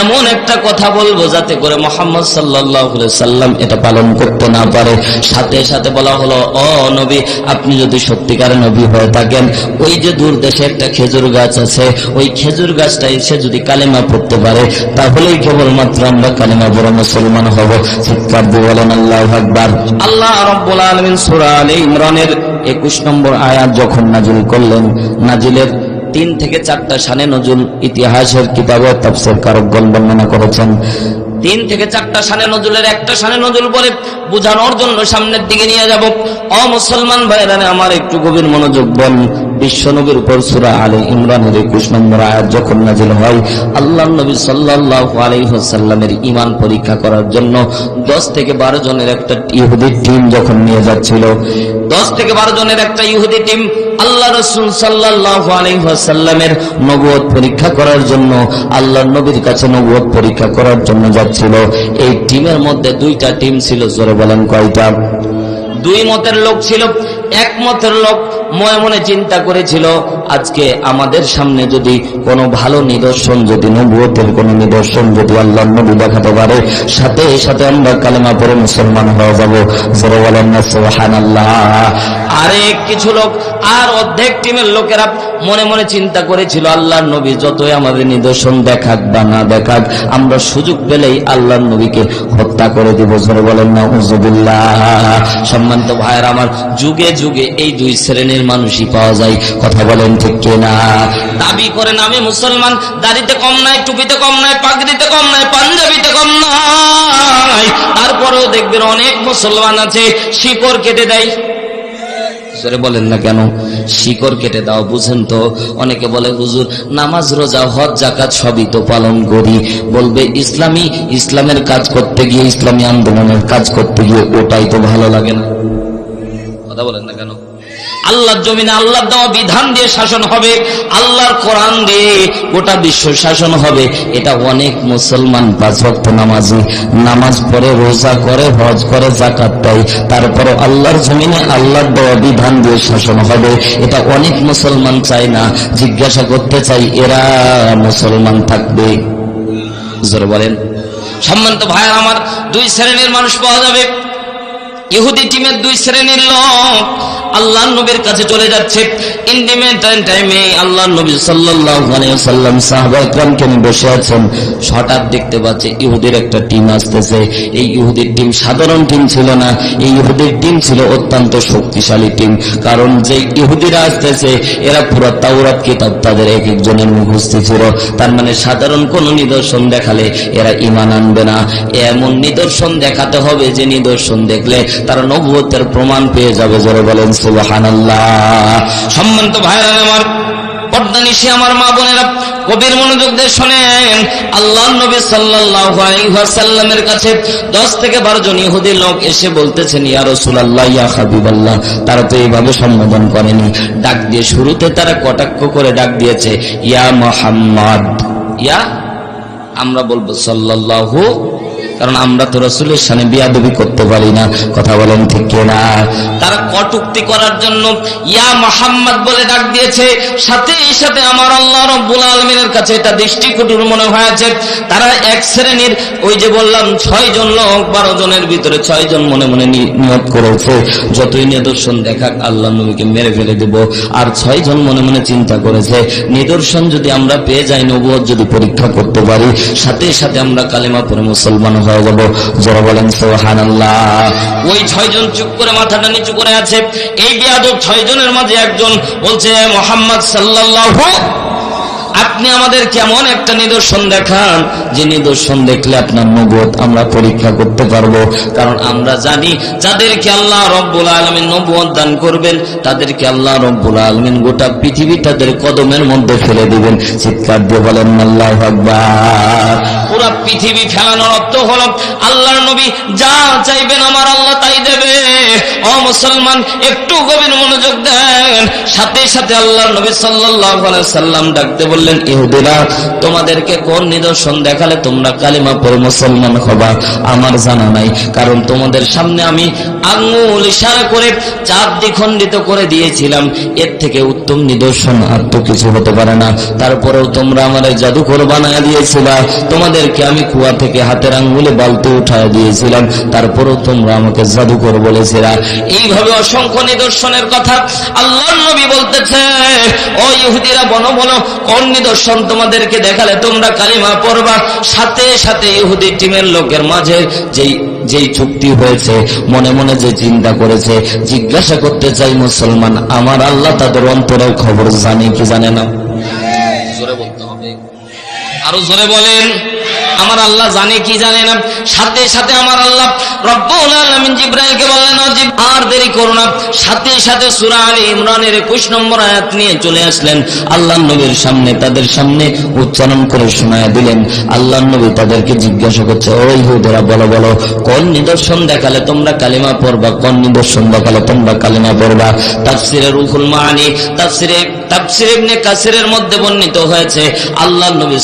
এমন একটা কথা বলব যাতে করে মোহাম্মদ সাল্লাল্লাহু সাল্লাম এটা পালন করতে না পারে। সাথে সাথে বলা হলো আপনি যদি সত্যিকারের নবী হয়ে থাকেন, ওই যে দূর দেশে একটা খেজুর গাছ আছে, ওই খেজুর গাছটা এসে যদি কালেমা পড়তে পারে, তাহলেই কেবলমাত্র আমরা কালেমা বড় মুসলমান হব। বলেন, আল্লাহ আকবার। আল্লাহ রব্বুল আলামিন সূরা ইমরানের একুশ নম্বর আয়াত যখন নাজিল করলেন, নাজিলের তিন থেকে চারটা সানে নজুল ইতিহাসের কিতাবে কারক কারকগণ বর্ণনা করেছেন। তিন থেকে চারটা সানে নজুলের, একটা সানে নজুল বলে বোঝানোর জন্য সামনের দিকে নিয়ে যাব। অ মুসলমান ভাইরা আমার একটু গভীর মনোযোগ বল বিশ্বনবীর উপর সুরা আলে ইমরানের একুশ নম্বর আয়াত যখন নাজিল হয়, আল্লাহ নবী সাল্লাল্লাহু আলাইহি ওয়াসাল্লামের ঈমান পরীক্ষা করার জন্য দশ থেকে বারো জনের একটা ইহুদি টিম যখন নিয়ে যাচ্ছিল, দশ থেকে বারো জনের একটা ইহুদি টিম আল্লাহ রসুল সাল্লাল্লাহু আলাইহি ওয়াসাল্লামের নবুয়ত পরীক্ষা করার জন্য, আল্লাহর নবীর কাছে নবুয়ত পরীক্ষা করার জন্য যাচ্ছিল এই টিমের মধ্যে দুইটা টিম ছিল, জোরে বলেন কয়টা? দুই মতের লোক ছিল, এক মতের লোক মনে মনে চিন্তা করেছিল, আজকে আমাদের সামনে যদি কোনো ভালো নিদর্শন, যদি নবুয়তের কোনো নিদর্শন, যদি আল্লাহ নবী দেখাতে পারে, সাথে সাথে আমরা কালেমা পরে মুসলমান হয়ে যাব। আরেক কিছু লোক, আর অর্ধেক টিমের লোকেরা মনে মনে চিন্তা করেছিল, আল্লাহর নবী যতই আমাদের নিদর্শন দেখাক বা না দেখাক, আমরা সুযোগ পেলেই আল্লাহর নবীকে হত্যা করে দিব। জোরে বলেন না সম্মানিত ভাইয়ের, আমার যুগে যুগে এই দুই শ্রেণির মানুষই পাওয়া যায়। কথা বলেন ঠিক কিনা? দাবি করেন আমি মুসলমান, দাড়িতে কম নাই, টুপিতে কম নাই, পাগড়িতে কম নাই, পাঞ্জাবিতে কম নাই। তারপরেও দেখবেন অনেক মুসলমান আছে, শিকড় কেটে দেয়। বলেন না কেন? শিকড় কেটে দাও, বুঝেন তো? অনেকে বলে, হুজুর, নামাজ, রোজা, হজ জাকাত সবই তো পালন করি। বলবে, ইসলামী, ইসলামের কাজ করতে গিয়ে ইসলামী আন্দোলনের কাজ করতে গিয়ে ওটাই তো ভালো লাগে না। কথা বলেন না কেন? আল্লাহর জমিনে আল্লাহর দেওয়া বিধান দিয়ে শাসন হবে, আল্লাহর কোরআন দিয়ে গোটা বিশ্ব শাসন হবে। এটা অনেক মুসলমান পাঁচ নামাজি। নামাজ পড়ে, রোজা করে, হজ করে জাকাত দেয় তারপরে আল্লাহর জমিনে আল্লাহর দেওয়া বিধান দিয়ে শাসন হবে। এটা অনেক মুসলমান চায় না। জিজ্ঞাসা করতে চাই, এরা মুসলমান থাকবে? বলেন। সম্মানিত ভাইয়ের, আমার দুই শ্রেণির মানুষ পাওয়া যাবে। ইহুদি টিমের দুই শ্রেণির লোক আল্লাহ নবীর কাছে চলে যাচ্ছে। ইন্ডিমেন্ট টাইমে আল্লাহ নবী সাল্লাল্লাহু আলাইহি ওয়াসাল্লাম সাহাবা একরামকে নিয়ে বসে আছেন। হঠাৎ দেখতে পাচ্ছে একটা টিম আসতেছে। এই টিম সাধারণ টিম ছিল না। এই টিম ছিল অত্যন্ত শক্তিশালী টিম। কারণ যে ইহুদিরা আসতেছে, এরা পুরো তাওরাত কিতাব তাদের এক একজনের মুখস্থ ছিল। তার মানে সাধারণ কোন নিদর্শন দেখালে এরা ইমান আনবে না। এমন নিদর্শন দেখাতে হবে যে নিদর্শন দেখলে তারা নবুয়তের প্রমাণ পেয়ে যাবে, জোরে বলেন, সুবহানাল্লাহ। সম্মানিত ভাইরা আমার পর্দানিশি আমার মা বোনেরা, কবির মনোযোগ দিয়ে শোনেন। আল্লাহ নবী ওয়াসাল্লামের কাছে 10 থেকে 12 জন ইহুদি লোক এসে বলতেছেন, ইয়া রাসূলুল্লাহ, ইয়া হাবিবাল্লাহ। তারা তো এইভাবে সম্বোধন করেনি। ডাক দিয়ে শুরুতে তারা কটাক্ষ করে ডাক দিয়েছে, ইয়া মুহাম্মদ। ইয়া? আমরা বলব, সাল্লাল্লাহু কারণ আমরা তো রসুলের সামনে বিয়াদবি করতে পারি না। কথা বলেন ঠিক কিনা? তারা কটুক্তি করার জন্য ইয়া মোহাম্মদ বলে ডাক দিয়েছে সাথে সাথে আমার আল্লাহ রব্বুল আলমিনের কাছে এটা দৃষ্টিকটুর মনে হয়েছে। তারা এক শ্রেণির, ওই যে বললাম, ছয় জন লোক, বারো জনের ভিতরে ছয় জন মনে মনে নি- নিয়ত করেছে। যতই নিদর্শন দেখাক, আল্লাহ নবীকে মেরে ফেলে দেব। আর ছয় জন মনে মনে চিন্তা করেছে, নিদর্শন যদি আমরা পেয়ে যাই, নবুয়ত যদি পরীক্ষা করতে পারি, সাথে সাথে আমরা কালেমা পরে মুসলমান হয়ে যাব। যারা বলেন সোহানাল্লাহ ওই ছয়জন চুপ করে মাথাটা নিচু করে আছে। এই বিয়াদব ছয়জনের মাঝে একজন বলছে মোহাম্মদ সাল্লাল্লাহু আপনি আমাদের কেমন একটা নিদর্শন দেখান? যে নিদর্শন দেখলে আপনার নবুয়ত আমরা পরীক্ষা করতে পারব। কারণ আমরা জানি যাদেরকে আল্লাহ রব্বুল আলমিন নবুয়ত দান করবেন, তাদেরকে আল্লাহ রব্বুল আলমিন গোটা পৃথিবী তাদের কদমের মধ্যে ফেলে দিবেন। চিৎকার দিয়ে বলেন, আল্লাহ আকবার। পুরা পৃথিবী ফেলানোর অর্থ হলো আল্লাহর নবী, যা চাইবেন আমার আল্লাহ তাই দেবে। ও মুসলমান, একটু গভীর মনোযোগ দেন। সাথে সাথে আল্লাহর নবী আলাইহি সাল্লাম ডাকতে বললেন বললেন, ইহুদিরা, তোমাদেরকে কোন নিদর্শন দেখালে তোমরা কালিমা পড়ে মুসলমান হবা? আমার জানা নাই, কারণ তোমাদের সামনে আমি আঙ্গুল ইশারা করে চার দ্বিখণ্ডিত করে দিয়েছিলাম। এর থেকে উত্তম নিদর্শন আর তো কিছু হতে পারে না। তারপরেও তোমরা আমার জাদুকর বানায় দিয়েছিলা। তোমাদেরকে আমি কুয়া থেকে হাতের আঙ্গুলে বালতি উঠায় দিয়েছিলাম। তারপরেও তোমরা আমাকে জাদুকর বলেছিলা। এইভাবে অসংখ্য নিদর্শনের কথা আল্লাহ নবী বলতেছে, ও ইহুদিরা, বনো বলো কোন নিদর্শন তোমাদেরকে দেখালে তোমরা কালিমা পড়বা। সাথে সাথে ইহুদি টিমের লোকের মাঝে যেই যেই চুক্তি হয়েছে, মনে মনে যে চিন্তা করেছে, জিজ্ঞাসা করতে চাই মুসলমান, আমার আল্লাহ তাদের অন্তরের খবর জানি কি জানে না? জোরে বলতে হবে। আরও জোরে বলেন। আমার আল্লাহ জানে কি জানে না। সাথে সাথে আমার আল্লাহ রব্বুল বললেন আর দেরি করো না। সাথে সাথে সূরা আলী ইমরানের 21 নম্বর আয়াত নিয়ে চলে আসলেন। আল্লাহ নবীর সামনে, তাদের সামনে উচ্চারণ করে শোনায় দিলেন। আল্লাহ নবী তাদেরকে জিজ্ঞাসা করছে, ও ইহুদেরা, বলো বলো, কোন নিদর্শন দেখালে তোমরা কালিমা পড়বা, কোন নিদর্শন দেখালে তোমরা কালিমা পড়বা? তাফসিরে রুহুল মানি তাফসিরে তাফসির কাসিরের মধ্যে বর্ণিত হয়েছে আল্লাহ নবী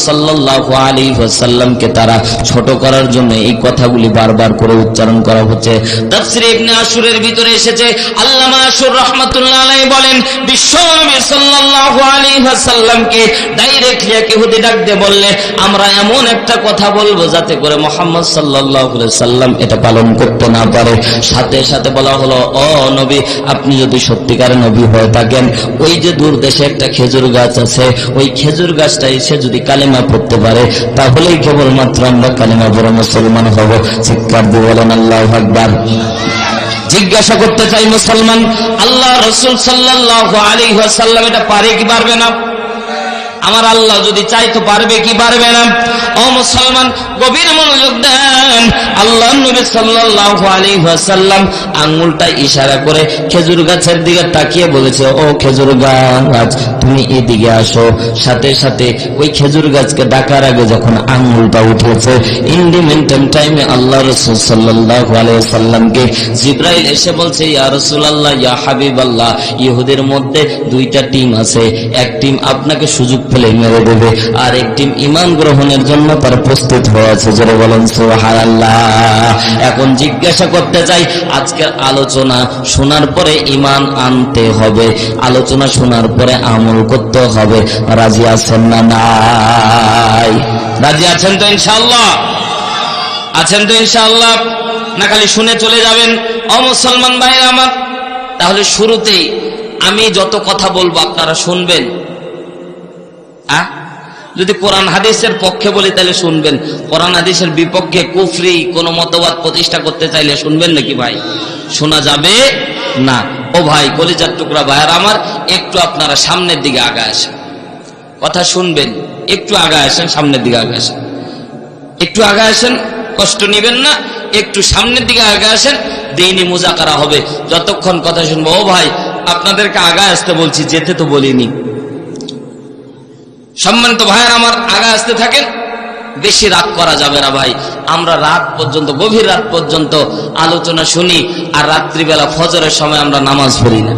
তারা ছোট করার জন্য এই কথাগুলি বারবার করে উচ্চারণ করা হচ্ছে। ভিতরে এসেছে বলেন ডাইরেক্টলি বললে, আমরা এমন একটা কথা বলব যাতে করে মুহাম্মদ সাল্লাল্লাহু সাল্লাম এটা পালন করতে না পারে। সাথে সাথে বলা হলো, ও নবী, আপনি যদি সত্যিকারের নবী হয়ে থাকেন, ওই যে দূর দেশে একটা খেজুর গাছ আছে, ওই খেজুর গাছটা এসে যদি কালেমা পড়তে পারে, তাহলেই কেবলমাত্র আমরা কালেমা পড়ে মুসলমান হব। চিৎকার দিয়ে বলেন, আল্লাহ আকবার। জিজ্ঞাসা করতে চাই মুসলমান, আল্লাহ রসুল সাল্লাহ আলী সাল্লাম এটা পারে কি পারবে না? আমার আল্লাহ যদি চাই তো পারবে কি পারবে না? ও মুসলমান, গভীর মনোযোগ দেন। আল্লাহ নবী সাল্লাল্লাহু আলাইহি ওয়াসাল্লাম আঙ্গুলটা ইশারা করে খেজুর গাছের দিকে তাকিয়ে বলেছে, ও খেজুর গাছ, তুমি এদিকে আসো। সাথে সাথে ওই খেজুর গাছকে ডাকার আগে যখন আঙ্গুলটা উঠেছে ইন্ডিমেন্টাম টাইমে আল্লাহ রসুল সাল্লাল্লাহু আলাইহি ওয়াসাল্লামকে জিব্রাইল এসে বলছে, ইয়া রাসূলুল্লাহ, ইয়া হাবিবাল্লাহ, ইহুদের মধ্যে দুইটা টিম আছে। এক টিম আপনাকে সুযোগ পেলে মেরে দেবে। আর এক টিম ইমান গ্রহণের জন্য তার প্রস্তুত হয়ে আছে। জোরে বলেন, সুবহানাল্লাহ। এখন জিজ্ঞাসা করতে চাই, আজকের আলোচনা শোনার পরে ইমান আনতে হবে? আলোচনা শোনার পরে আমল করতে হবে। রাজি আছেন না নাই? রাজি আছেন তো ইনশাআল্লাহ? আছেন তো ইনশাআল্লাহ? না খালি শুনে চলে যাবেন। অমুসলমান ভাই আমার, তাহলে শুরুতেই আমি যত কথা বলব আপনারা শুনবেন। যদি কোরআন হাদিসের পক্ষে বলি তাহলে শুনবেন। কোরআন হাদিসের বিপক্ষে কুফরি কোন মতবাদ প্রতিষ্ঠা করতে চাইলে শুনবেন নাকি ভাই? শোনা যাবে? না। ও ভাই, কলিজার টুকরা ভাইয়ার আমার, একটু আপনারা সামনের দিকে আগা আসেন। কথা শুনবেন, একটু আগা আসেন, সামনের দিকে আগা আসেন। একটু আগে আসেন, কষ্ট নেবেন না, একটু সামনের দিকে আগে আসেন, দিনই মুজাকারা হবে। যতক্ষণ কথা শুনব, ও ভাই, আপনাদেরকে আগা আসতে বলছি, যেতে তো বলিনি। সম্মানিত ভাইয়ের, আমার আগা আসতে থাকেন। বেশি রাত করা যাবে না ভাই। আমরা রাত পর্যন্ত, গভীর রাত পর্যন্ত আলোচনা শুনি আর রাত্রিবেলা ফজরের সময় আমরা নামাজ পড়ি না।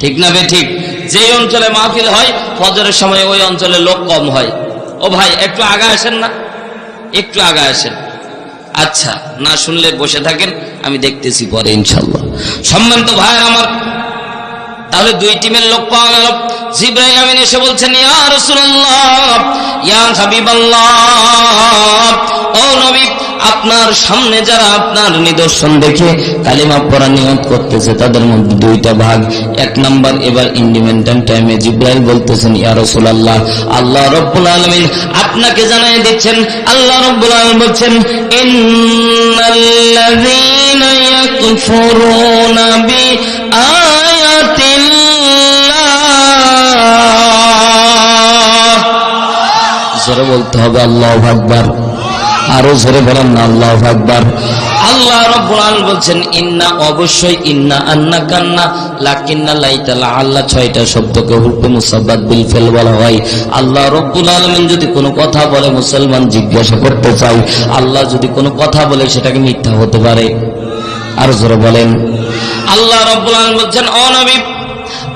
ঠিক না বে, ঠিক? যে অঞ্চলে মাহফিল হয়, ফজরের সময় ওই অঞ্চলে লোক কম হয়। ও ভাই, একটু আগা আসেন না? একটু আগা আসেন। আচ্ছা না শুনলে বসে থাকেন, আমি দেখতেছি পরে ইনশাল্লাহ সম্মানিত ভাইয়ের, আমার তাহলে দুই টিমের লোক পাওয়া গেল। জিব্রাহিম আমিন এসে বলছেন, ইয়া রাসূলুল্লাহ, ইয়া হাবিবাল্লাহ, ও নবী, আপনার সামনে যারা আপনার নিদর্শন দেখে কালিমা পড়া নিয়ত করতেছে, তাদের মধ্যে দুইটা ভাগ। এক নাম্বার এবার ইন্ডিপেন্ডেন্ট টাইমে জিব্রাইল বলতেছেন, ইয়া রাসূলুল্লাহ, আল্লাহ রাব্বুল আলামিন আপনাকে জানাই দিচ্ছেন, আল্লাহ রাব্বুল আলামিন বলছেন, ইন্নাল্লাযীনা ইয়াকফুরুনা বিআয়াতিল্লাহ বলতে হবে, আল্লাহ আকবার। আরও জোরে বলেন না, আল্লাহ আকবার। আল্লাহ রব্বুল বলছেন, ইন্না অবশ্যই ইন্না আন্না কান্না লাকিন্না লাইতালা আল্লাহ ছয়টা শব্দকে হুকুম মুসাব্বাত বিল ফেল বলা হয়। আল্লাহ রব্বুল আলামিন যদি কোনো কথা বলে মুসলমান জিজ্ঞাসা করতে চাই আল্লাহ যদি কোনো কথা বলে সেটাকে মিথ্যা হতে পারে। আর জোরে বলেন। আল্লাহ রব্বুল আলামিন বলছেন, ও নবী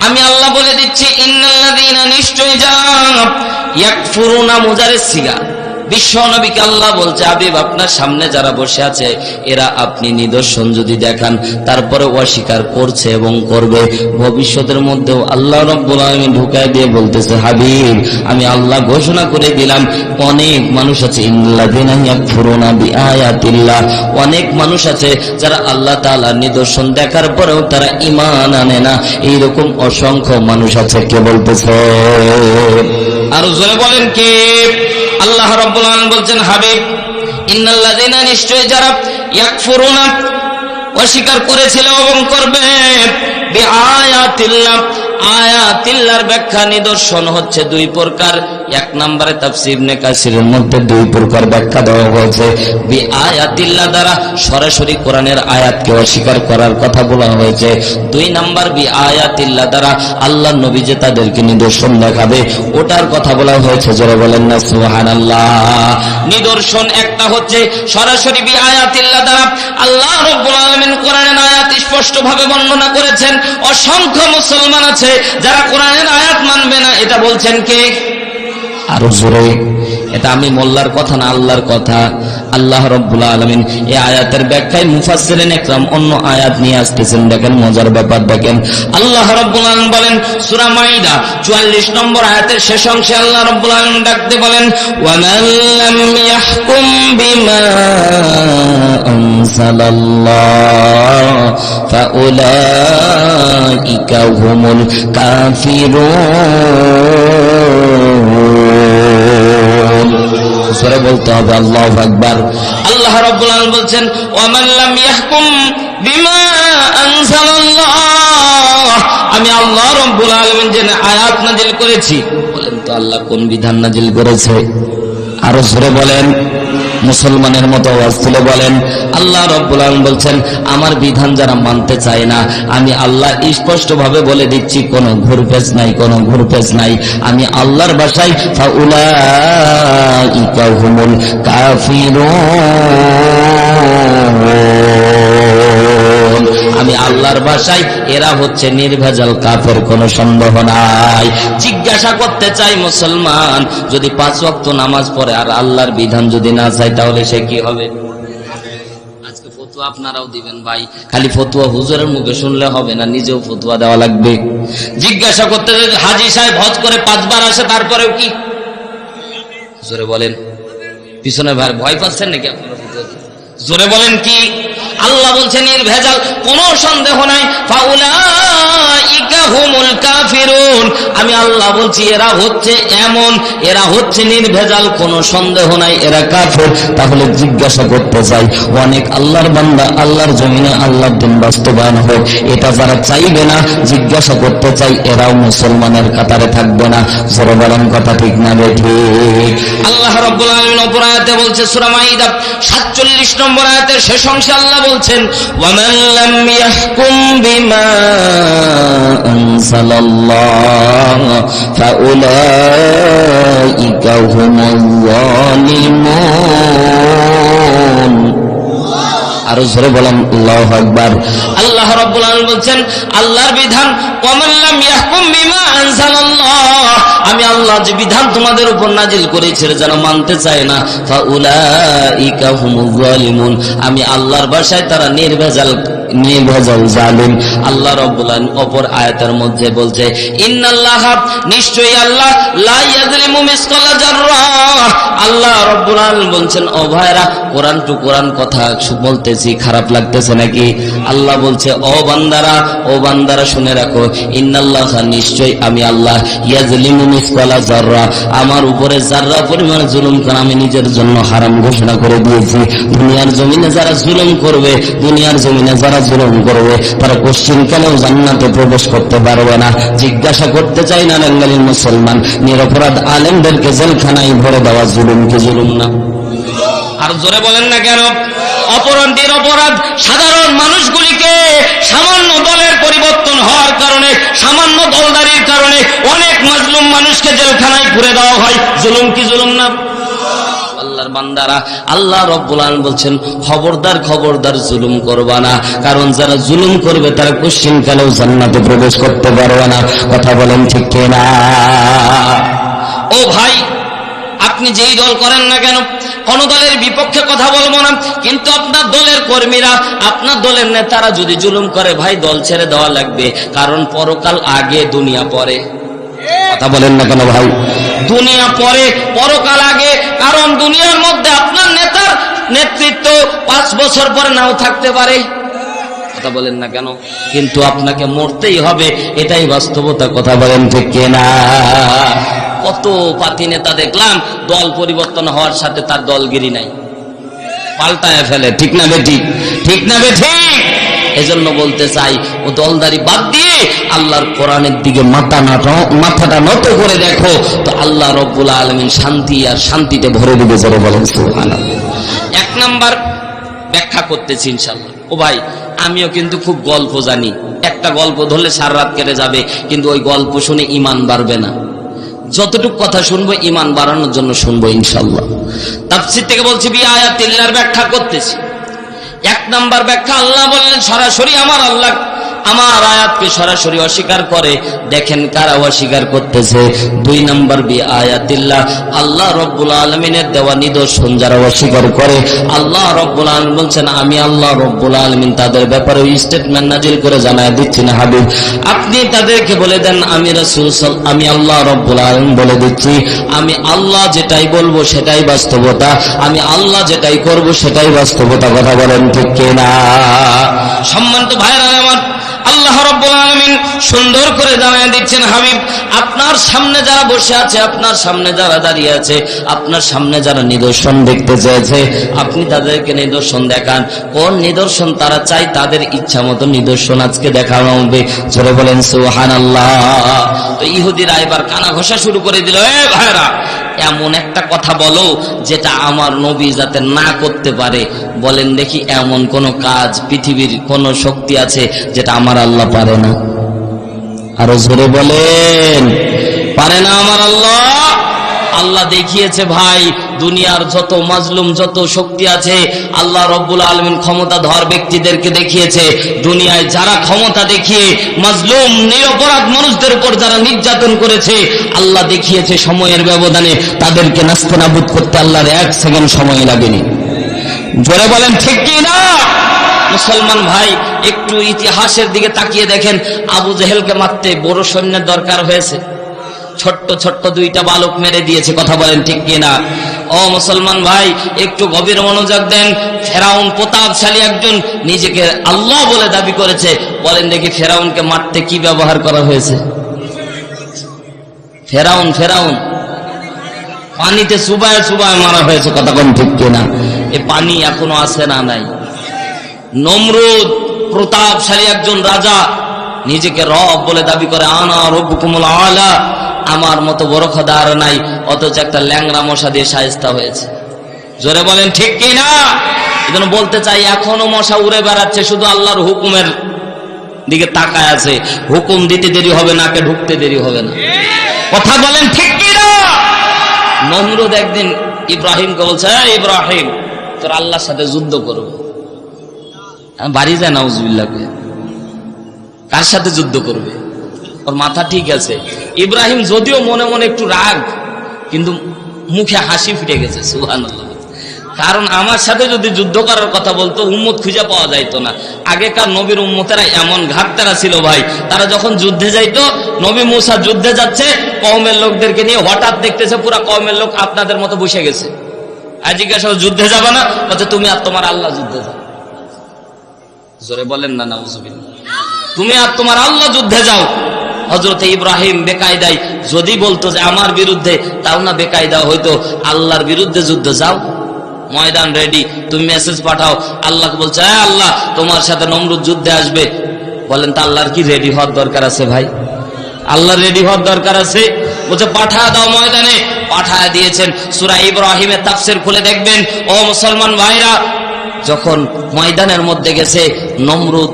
আমি আল্লাহ বলে দিচ্ছি ইন্নাল্লাযীনা নিশ্চয় যারা ইয়াকফুরুনা মুজারের সিগা বিশ্ব নবীকে আল্লাহ বলছে আবিব আপনার সামনে যারা বসে আছে, এরা আপনি নিদর্শন যদি দেখান, তারপরে অস্বীকার করছে এবং করবে। ভবিষ্যতের মধ্যেও আল্লাহ রব্বুল আলামিন ঢুকায় দিয়ে বলতেছে, হাবিব, আমি আল্লাহ ঘোষণা করে দিলাম, অনেক মানুষ আছে বিআয়াতিল্লাহ। অনেক মানুষ আছে যারা আল্লাহ তাআলার নিদর্শন দেখার পরেও তারা ইমান আনে না। এইরকম অসংখ্য মানুষ আছে, কে বলতেছে? আর জোরে বলেন কে? আল্লাহ রব্বুল আলামিন বলছেন, হাবিব, ইন্নাল্লাযীনা নিশ্চয় যারা ইয়াকফুরুনা, অস্বীকার করেছিল এবং করবে, বিআয়াতিল্লাহ আয়াতিল্লাহর ব্যাখ্যা নিদর্শন হচ্ছে দুই প্রকার। এক নম্বরে তাফসীর ইবনে কাসিরের মধ্যে দুই প্রকার ব্যাখ্যা দেওয়া হয়েছে। বি আয়াতিল্লাহ দ্বারা সরাসরি কোরআনের আয়াতকে অস্বীকার করার কথা বলা হয়েছে। দুই বি আয়াতিল্লাহ দ্বারা আল্লাহ নবী যে তাদেরকে নিদর্শন দেখাবে, ওটার কথা বলা হয়েছে, যারা বলেন না, সুবহানাল্লাহ। নিদর্শন একটা হচ্ছে সরাসরি বি আয়াতিল্লাহ দ্বারা আল্লাহ রাব্বুল আলামিন কোরআনের আয়াত স্পষ্টভাবে বর্ণনা করেছেন। অসংখ্য মুসলমান আছে যারা কোরআনের আয়াত মানবে না এটা বলছেন কে? আরও জোরে এটা আমি মোল্লার কথা না আল্লাহর কথা? আল্লাহ রব্বুল আলমিন এই আয়াতের ব্যাখ্যায় মুফাসসিরিন একরাম অন্য আয়াত নিয়ে আসতেছেন। দেখেন, মজার ব্যাপার দেখেন। আল্লাহ রব্বুল আলম বলেন, সূরা মাইদা 44 নম্বর আয়াতের শেষ অংশে আল্লাহ রব্বুল আলম ডাকতে বলেন, ওয়ামান লাম ইয়াহকুম বলতে হবে, আল্লাহ আকবার। আল্লাহ রব্বুল আলম বলছেন বিমা আমি আল্লাহ রব্বুল আলমিন যে আয়াত নাজিল করেছি, বলেন তো আল্লাহ কোন বিধান নাজিল করেছে? আরও সরে বলেন। মুসলমানের মতো আওয়াজ তুলে বলেন, আল্লাহ রব্বুল আলম বলছেন, আমার বিধান যারা মানতে চায় না, আমি আল্লাহ স্পষ্টভাবে বলে দিচ্ছি, কোনো ঘুরপেজ নাই, কোনো ঘুরপেজ নাই। আমি আল্লাহর বাসায় হুমুল কাফিরুন। আমি আল্লাহর ভাষায়, এরা হচ্ছে নির্ভেজাল কাফের, কোনো সন্দেহ নাই। জিজ্ঞাসা করতে চাই মুসলমান, যদি পাঁচ ওয়াক্ত নামাজ পড়ে আর আল্লাহর বিধান যদি না চাই তাহলে সে কি হবে? আপনারাও দিবেন ভাই। খালি ফতুয়া হুজুরের মুখে শুনলে হবে না, নিজেও ফতুয়া দেওয়া লাগবে। জিজ্ঞাসা করতে হাজি সাহেব হজ করে পাঁচবার আসে, তারপরেও কি? জোরে বলেন। পিছনে ভাই, ভয় পাচ্ছেন নাকি আপনারা জোরে বলেন কি? আল্লাহ বলছেন, এর ভেজাল কোনো সন্দেহ নাই। আমি আল্লাহ বলছি, এরা হচ্ছে এমন, এরা হচ্ছে নির্ভেজাল, কোনো সন্দেহ নাই, এরা কাফের। তাহলে জিজ্ঞাসা করতে চাই, অনেক আল্লাহর বান্দা আল্লাহর জমিনে আল্লাহর দিন বাস্তবায়ন হোক, এটা যারা চাইবে না, জিজ্ঞাসা করতে চাই, এরাও মুসলমানের কাতারে থাকবে না। জোরে বলেন কথা ঠিক না ঠিক? আল্লাহ রাব্বুল আলামিন অপর আয়াতে বলছে, সূরা মাইদা 47 নম্বর আয়াতের শেষ অংশে আল্লাহ বলছেন আরও জোরে বলেন, আল্লাহু আকবার। আল্লাহ আলামিন বলছেন, আল্লাহর বিধান, ওয়ামান লাম ইয়াহকুম বিমা আনজালাল্লাহ আমি আল্লাহ যে বিধান তোমাদের উপর নাজিল করেছি যেন মানতে চায় না। আমি আল্লাহর বাসায় তারা নির্ভেজাল নিশ্চয়ই খারাপ লাগতেছে নাকি? আল্লাহ বলছে, ও বান্দারা ও বান্দারা শুনে রাখো, ইন্নাল্লাহ নিশ্চয় আমি আল্লাহ ইয়াজলিমু মিসকালা জাররা আমার উপরে জাররা পরিমাণ জুলুম করা, আমি নিজের জন্য হারাম ঘোষণা করে দিয়েছি। দুনিয়ার জমিনে যারা জুলুম করবে, দুনিয়ার জমিনে যারা জুলুম করবে। তারা কোশ্চিন কালেও জান্নাতে প্রবেশ করতে পারবে না। জিজ্ঞাসা করতে চাই না বাঙালির মুসলমান। নিরপরাধ আলেমদেরকে জেলখানায় ভরে দেওয়া জুলুম কি জুলুম না? আর জোরে বলেন না কেন? অপরাধ সাধারণ মানুষগুলিকে সামান্য দলের পরিবর্তন হওয়ার কারণে, সামান্য দলদারির কারণে অনেক মাজলুম মানুষকে জেলখানায় ঘুরে দেওয়া হয়। জুলুম কি জুলুম না? আল্লাহর বান্দারা, আল্লাহ রব্বুল আলামিন বলছেন, খবরদার খবরদার জুলুম করবা না, কারণ যারা জুলুম করবে তারা কোশ্চিন কালেও জান্নাতে প্রবেশ করতে পারবে না। কথা বলেন ঠিক কিনা? ও ভাই, আপনি যেই দল করেন না কেন, কোন দলের বিপক্ষে কথা বলব না, কিন্তু আপনার দলের কর্মীরা, আপনার দলের নেতারা যদি জুলুম করে, ভাই দল ছেড়ে দেওয়া লাগবে, কারণ পরকাল আগে দুনিয়া পরে। কথা বলেন না কেন ভাই? দুনিয়া পরে, পরকাল আগে, কারণ দুনিয়ার মধ্যে আপনার নেতার নেতৃত্ব পাঁচ বছর পরে নাও থাকতে পারে। কথা বলেন না কেন? কিন্তু আপনাকে মরতেই হবে, এটাই বাস্তবতা, কথা বলেন ঠিক কিনা? কত পাতি নেতা দেখলাম, দল পরিবর্তন হওয়ার সাথে তার দলগিরি নাই। পাল্টায় ফেলে, ঠিক না বে ঠিক না বে ঠিক এজন্য বলতে চাই, ও দলদারি বাদ দিয়ে আল্লাহর কোরআনের দিকে মাথা নত, মাথাটা নত করে দেখো, তো আল্লাহ রব্বুল আলমিন শান্তি আর শান্তিতে ভরে দিবে জোরে বলেন। এক নাম্বার ব্যাখ্যা করতেছি ইনশাল্লাহ ও ভাই, আমিও কিন্তু খুব গল্প জানি। একটা গল্প ধরলে সারা রাত কেটে যাবে, কিন্তু ওই গল্প শুনে ইমান বাড়বে না। যতটুক কথা শুনব ইমান বাড়ানোর জন্য শুনব ইনশাল্লাহ তাফসির থেকে বলছি বি আয়াতিল্লার ব্যাখ্যা করতেছি। এক নাম্বার ব্যাখ্যা আল্লাহ বললেন সরাসরি আমার আল্লাহ আমার আয়াতকে সরাসরি অস্বীকার করে, দেখেন কারা অস্বীকার করতেছে? দুই নাম্বার বি আয়াতিল্লাহ, আল্লাহ রব্বুল আলমিনের দেওয়া নিদর্শন যারা অস্বীকার করে, আল্লাহ রব্বুল আলম বলছেন, আমি আল্লাহ রব্বুল আলমিন তাদের ব্যাপারে স্টেটমেন্ট নাজিল করে জানায় দিচ্ছি না, হাবিব। আপনি তাদেরকে বলে দেন, আমি রাসূল সাল- আমি আল্লাহ রব্বুল আলম বলে দিচ্ছি, আমি আল্লাহ যেটাই বলব সেটাই বাস্তবতা, আমি আল্লাহ যেটাই করব সেটাই বাস্তবতা। কথা বলেন ঠিক কিনা? সম্মানিত ভাইরা আমার আল্লাহ রব্বুল আলমিন সুন্দর করে জানায় দিচ্ছেন, হাবিব, আপনার সামনে যারা বসে আছে, আপনার সামনে যারা দাঁড়িয়ে আছে, আপনার সামনে যারা নিদর্শন দেখতে চেয়েছে, আপনি তাদেরকে নিদর্শন দেখান। কোন নিদর্শন তারা চাই তাদের ইচ্ছা মতো নিদর্শন আজকে দেখানো হবে। চলে বলেন সুহান আল্লাহ তো ইহুদিরা এবার কানা ঘষা শুরু করে দিল, এ ভাইরা এমন একটা কথা বলো, যেটা আমার নবী যাতে না করতে পারে। বলেন দেখি এমন কোন কাজ পৃথিবীর কোন শক্তি আছে যেটা আমার আল্লাহ পারে না। আরও জোরে বলেন, পারে না আমার আল্লাহ? আল্লাহ দেখিয়েছে ভাই, দুনিয়ার যত মাজলুম, যত শক্তি আছে, আল্লাহ রব্বুল আলমিন ক্ষমতা ধর ব্যক্তিদেরকে দেখিয়েছে। দুনিয়ায় যারা ক্ষমতা দেখিয়ে মাজলুম, নিরপরাধ মানুষদের উপর যারা নির্যাতন করেছে, আল্লাহ দেখিয়েছে সময়ের ব্যবধানে, তাদেরকে নাস্তানাবুদ করতে আল্লাহর এক সেকেন্ড সময় লাগেনি। জোরে বলেন, ঠিক কি না? মুসলমান ভাই, একটু ইতিহাসের দিকে তাকিয়ে দেখেন, আবু জেহেলকে মারতে বড় সৈন্যের দরকার হয়েছে। ছোট্ট ছোট্ট দুইটা বালক মেরে দিয়েছে, কথা বলেন ঠিক কিনা? ও মুসলমান ভাই, একটু গভীর মনোযোগ দেন। ফেরাউন প্রতাপশালী একজন নিজেকে আল্লাহ বলে দাবি করেছে। বলেন দেখি ফেরাউনকে মারতে কি ব্যবহার করা হয়েছে? ফেরাউন ফেরাউন। পানিতে সুবায় সুবায় মারা হয়েছে, কথা কোন ঠিক কিনা? এ পানি এখনও আসে না নাই? নমরুদ প্রতাপশালী একজন রাজা নিজেকে রব বলে দাবি করে, আনা রব্বুকুমুল আলা। আমার মতো বড় খোদা আর নাই, অথচ একটা ল্যাংরা মশা দিয়ে সায়স্তা হয়েছে। জোরে বলেন, ঠিক কি না? এজন্য বলতে চাই, এখনও মশা উড়ে বেড়াচ্ছে, শুধু আল্লাহর হুকুমের দিকে তাকায় আছে। হুকুম দিতে দেরি হবে না কে ঢুকতে দেরি হবে না। কথা বলেন, ঠিক কি না? নমরুদ একদিন ইব্রাহিমকে বলছে, "এই ইব্রাহিম, তোর আল্লাহর সাথে যুদ্ধ করব। বাড়ি যায় নাউজুবিল্লাহকে কার সাথে যুদ্ধ করবে? ওর মাথা ঠিক আছে। ইব্রাহিম যদিও মনে মনে একটু রাগ, কিন্তু মুখে হাসি ফুটে গেছে সুহান কারণ আমার সাথে যদি যুদ্ধ করার কথা বলতো, উম্মত খুঁজে পাওয়া যাইতো না। আগেকার নবীর উম্মতেরা এমন ঘাটতারা ছিল ভাই। তারা যখন যুদ্ধে যাইতো, নবী মুসা যুদ্ধে যাচ্ছে, কওমের লোকদেরকে নিয়ে হঠাৎ দেখতেছে পুরা কওমের লোক আপনাদের মতো বসে গেছে। আর জিজ্ঞাসা যুদ্ধে যাবে না? বলছে, তুমি আর তোমার আল্লাহ যুদ্ধে যাও। জোরে বলেন না, নাউজুবিল্লাহ। তুমি আর তোমার আল্লাহ যুদ্ধে যাও। হজরত ইব্রাহিম বেকায়দাই যদি বলতো যে আমার বিরুদ্ধে, তাও না বেকায়দা হয়তো আল্লাহর বিরুদ্ধে যুদ্ধ যাও। ময়দান রেডি তুমি মেসেজ পাঠাও। আল্লাহকে বলছো হ্যাঁ আল্লাহ, তোমার সাথে নমরুদ যুদ্ধে আসবে। বলেন, তা আল্লাহর কি রেডি হওয়ার দরকার আছে ভাই? আল্লাহ রেডি হওয়ার দরকার আছে। বলছে পাঠা দাও ময়দানে। পাঠায় দিয়েছেন। সুরা ইব্রাহিমের তাফসির খুলে দেখবেন। ও মুসলমান ভাইরা, যখন ময়দানের মধ্যে গেছে, নমরুদ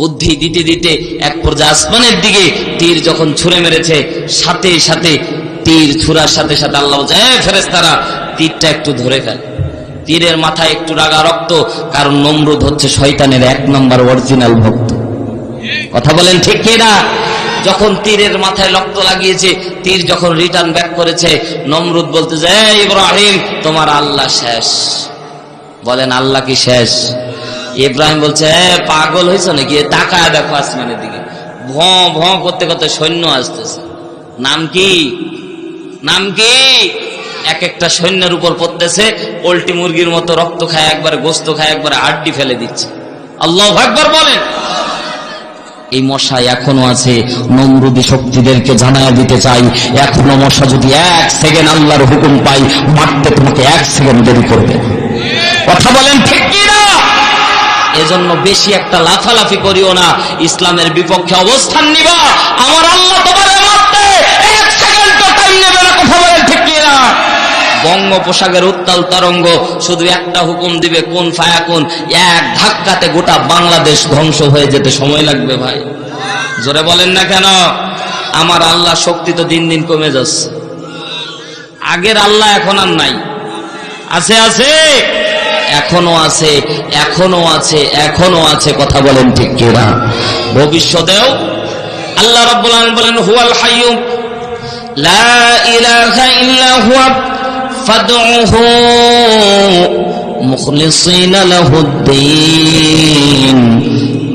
বুদ্ধি দিতে দিতে এক পর্যায়ে আসমানের দিকে তীর যখন ছুঁড়ে মেরেছে, সাথে সাথে তীর ছুরার সাথে সাথে আল্লাহ বলছে, এ ফেরেস্তারা তীরটা একটু ধরে ফেল। তীরের মাথায় একটু রাগা রক্ত, কারণ নমরুদ হচ্ছে শয়তানের এক নম্বর অরিজিনাল ভক্ত। কথা বলেন ঠিক কিনা যখন তীরের মাথায় রক্ত লাগিয়েছে, তীর যখন রিটার্ন ব্যাক করেছে, নমরুদ বলতে যে "এই ইব্রাহিম, তোমার আল্লাহ শেষ। বলেন, আল্লাহ কি শেষ? ইব্রাহিম বলছে "এ, পাগল হয়েছে নাকি? তাকায় দেখো আসমানের দিকে। ভ ভ করতে করতে সৈন্য আসতেছে। নাম কি? নাম কি? এক একটা সৈন্যের উপর পড়তেছে পোল্ট্রি মুরগির মতো রক্ত খায় একবারে গোস্ত খায় একবারে আড্ডি ফেলে দিচ্ছে। আল্লাহ একবার বলেন। এই মশা এখনও আছে নমরুদি শক্তিদেরকে জানায় দিতে চাই। এখনও মশা যদি এক সেকেন্ড আল্লাহর হুকুম পাই মারতে তোমাকে এক সেকেন্ড দেরি করবে কথা বলেন ঠিক এজন্য বেশি একটা লাফালাফি করিও না। ইসলামের বিপক্ষে অবস্থান নিবা। আমার আল্লাহ তোমার উত্তাল তরঙ্গ শুধু একটা হুকুম দিবে, কোন ফায়া কোন? এক ধাক্কাতে গোটা বাংলাদেশ ধ্বংস হয়ে যেতে সময় লাগবে ভাই। জোরে বলেন না কেন? আমার আল্লাহ শক্তি তো দিন দিন কমে যাচ্ছে। আগের আল্লাহ এখন আর নাই। আছে আছে? এখনও আছে এখনও আছে এখনও আছে, কথা বলেন ঠিক কিনা? ভবিষ্যতেও আল্লাহ রাব্বুল আলামিন বলেন, হুয়াল হাইয়্যুম লা ইলাহা ইল্লা হুয়া, ফাদউহু মুখলিসিনা লাহুদ্দিন।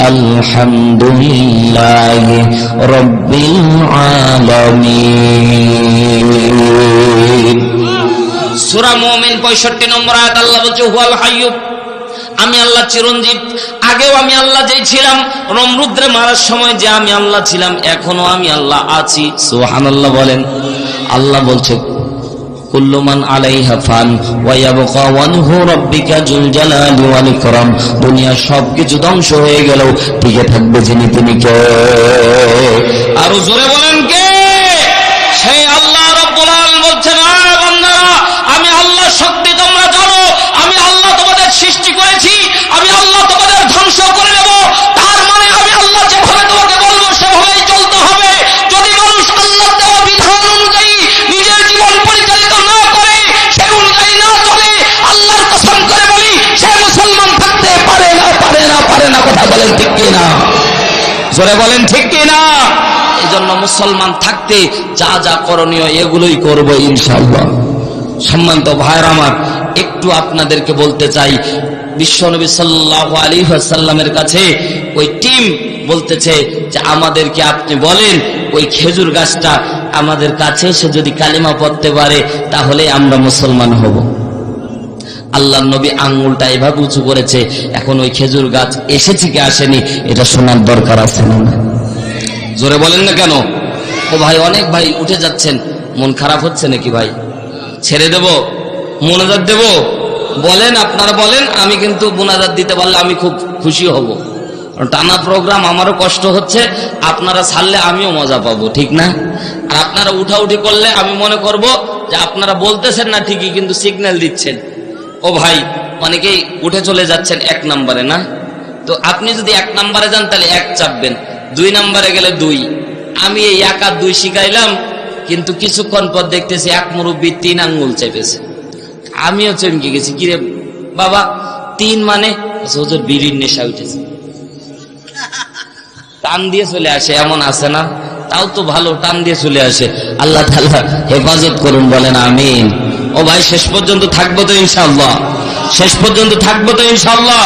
আলহামদুলিল্লাহি রাব্বিল আলামিন। সূরা মুমিন 65 নম্বর আয়াত, আল্লাহ বলছে, হুয়াল আমি আল্লাহ আগেও আমি আল্লাহ ছিলাম নমরুদ্রে মারার সময় যে আমি আল্লাহ ছিলাম, এখনও আমি আল্লাহ আছি। সুবহানাল্লাহ বলেন। আল্লাহ বলছে দুনিয়া সবকিছু ধ্বংস হয়ে গেল টিকে থাকবে যিনি তিনি কে? আরও জোরে বলেন কে? বলেন, ঠিক কিনা? জোরে বলেন, ঠিক কিনা? এই জন্য মুসলমান থাকতে যা যা করণীয় এগুলোই করব ইনশাল্লাহ সম্মানিত ভাইয়ের আমার, একটু আপনাদেরকে বলতে চাই। বিশ্বনবী সাল্লাহ আলী সাল্লামের কাছে ওই টিম বলতেছে যে, আমাদেরকে আপনি বলেন, ওই খেজুর গাছটা আমাদের কাছে এসে যদি কালিমা পড়তে পারে, তাহলে আমরা মুসলমান হব। আল্লাহ নবী আঙ্গুলটা এভাবে উঁচু করেছে, এখন ওই খেজুর গাছ এসেছে কি আসেনি, এটা শোনার দরকার আছে না? জোরে বলেন না কেন? ও ভাই, অনেক ভাই উঠে যাচ্ছেন, মন খারাপ হচ্ছে নাকি ভাই? ছেড়ে দেব? মোনাজাত দেব? বলেন, আপনারা বলেন, আমি কিন্তু মোনাজাত দিতে পারলে আমি খুব খুশি হব। টানা প্রোগ্রাম আমারও কষ্ট হচ্ছে, আপনারা ছাড়লে আমিও মজা পাবো, ঠিক না? আর আপনারা উঠাউঠি করলে আমি মনে করব যে আপনারা বলতেছেন না ঠিকই, কিন্তু সিগন্যাল দিচ্ছেন। ও ভাই, অনেকেই উঠে চলে যাচ্ছেন এক নম্বরে, না? তো আপনি যদি এক নম্বরে যান, তাহলে এক চাপবেন। দুই নম্বরে গেলে দুই। আমি এই এক আর দুই শিখাইলাম, কিন্তু কিছুক্ষণ পর দেখতেছি এক মুরব্বী তিন আঙ্গুল চেপেছে। আমিও চমকে গেছি কিরে বাবা, তিন মানে? হুজুর, বিড়ির নেশা উঠেছে। টান দিয়ে চলে আসে, এমন আছে না? তাও তো ভালো, টান দিয়ে চলে আসে। আল্লাহ তাআলা হেফাজত করুন, বলেন আমিন। ও ভাই, শেষ পর্যন্ত থাকব তো ইনশাআল্লাহ। শেষ পর্যন্ত থাকব তো ইনশাআল্লাহ।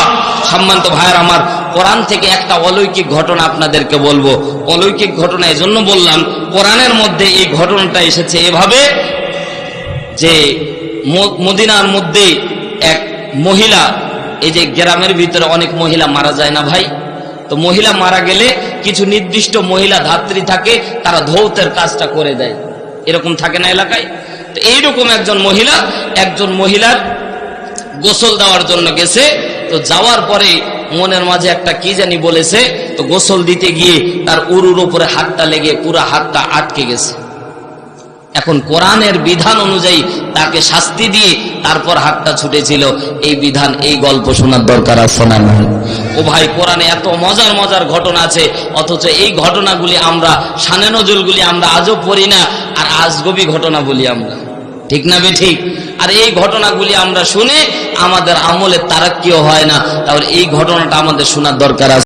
সম্মানিত ভাইয়ের, আমার কোরআন থেকে একটা অলৌকিক ঘটনা আপনাদেরকে বলব। অলৌকিক ঘটনা এজন্য বললাম, কোরআনের মধ্যে এই ঘটনাটা এসেছে এভাবে যে মদিনার মধ্যে এক মহিলা, এই যে গ্রামের ভিতরে অনেক মহিলা মারা যায় না ভাই? তো মহিলা মারা গেলে কিছু নির্দিষ্ট মহিলা ধাত্রী থাকে, তারা ধৌতের কাজটা করে দেয়। এরকম থাকে না এলাকায়? এইরকম একজন মহিলা, একজন মহিলার গোসল দেওয়ার জন্য গেছে। তো যাওয়ার পরে মনের মাঝে একটা কি জানি বলেছে, তো গোসল দিতে গিয়ে তার উরুর উপরে হাতটা লেগে পুরা হাতটা আটকে গেছে। এখন কোরআনের বিধান অনুযায়ী তাকে শাস্তি দিয়ে তারপর হাতটা ছুটেছিল। এই বিধান, এই গল্প শোনার দরকার আছে না? ও ভাই, কোরআনে এত মজার মজার ঘটনা আছে, অথচ এই ঘটনাগুলি আমরা, সানে নজরগুলি আমরা আজও পড়ি না, আর আজগবি ঘটনা বলি আমরা। ঠিক না বে ঠিক? আর এই ঘটনাগুলি আমরা শুনে আমাদের আমলে তারাক্কিও হয় না। তাহলে এই ঘটনাটা আমাদের শোনার দরকার আছে।